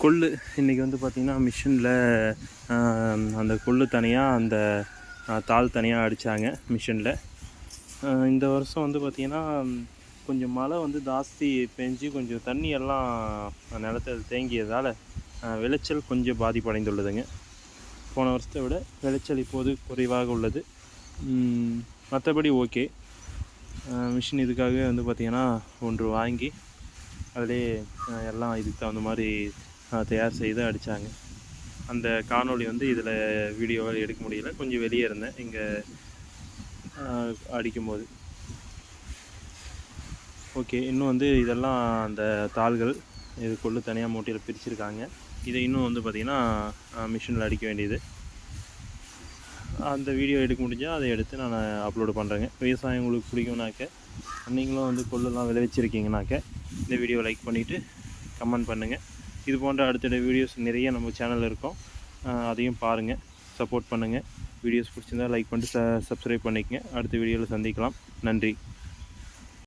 கொள்ளு. இன்றைக்கி வந்து பார்த்திங்கன்னா மிஷினில் அந்த கொள்ளு தனியாக அந்த தாள் தனியாக அடித்தாங்க மிஷினில். இந்த வருஷம் வந்து பார்த்திங்கன்னா கொஞ்சம் மழை வந்து ஜாஸ்தி பெஞ்சு கொஞ்சம் தண்ணி எல்லாம் நிலத்தில் தேங்கியதால் விளைச்சல் கொஞ்சம் பாதிப்படைந்துள்ளதுங்க. போன வருஷத்தை விட விளைச்சல் இப்போது குறைவாக உள்ளது. மற்றபடி ஓகே. மிஷின் இதுக்காகவே வந்து பார்த்திங்கன்னா ஒன்று வாங்கி அதிலே எல்லாம் இதுக்கு தகுந்த மாதிரி தயார் செய்து அடித்தாங்க அந்த காணொளி வந்து இதில் வீடியோவில் எடுக்க முடியல. கொஞ்சம் வெளியே இருந்தேன். இங்கே அடிக்கும்போது. ஓகே இன்னும் வந்து இதெல்லாம் அந்த தாள்கள் இதுக்குள்ளே தனியாக மூட்டையில் பிரிச்சுருக்காங்க. இதை இன்னும் வந்து பார்த்திங்கன்னா மிஷினில் அடிக்க வேண்டியது. அந்த வீடியோ எடுக்க முடிஞ்சால் அதை எடுத்து நான் அப்லோடு பண்ணுறேங்க விவசாயம் உங்களுக்கு பிடிக்கும்னாக்க நீங்களும் வந்து கொள்ளெல்லாம் விளைவிச்சிருக்கீங்கனாக்க இந்த வீடியோ லைக் பண்ணிவிட்டு கமெண்ட் பண்ணுங்கள் இது போன்ற அடுத்தடுத்த வீடியோஸ் நிறைய நம்ம சேனலில் இருக்கும். அதையும் பாருங்கள் சப்போர்ட் பண்ணுங்கள் வீடியோஸ் பிடிச்சிருந்தா லைக் பண்ணிட்டு ச சப்ஸ்கிரைப் பண்ணிக்கங்க. அடுத்த வீடியோவில் சந்திக்கலாம். நன்றி.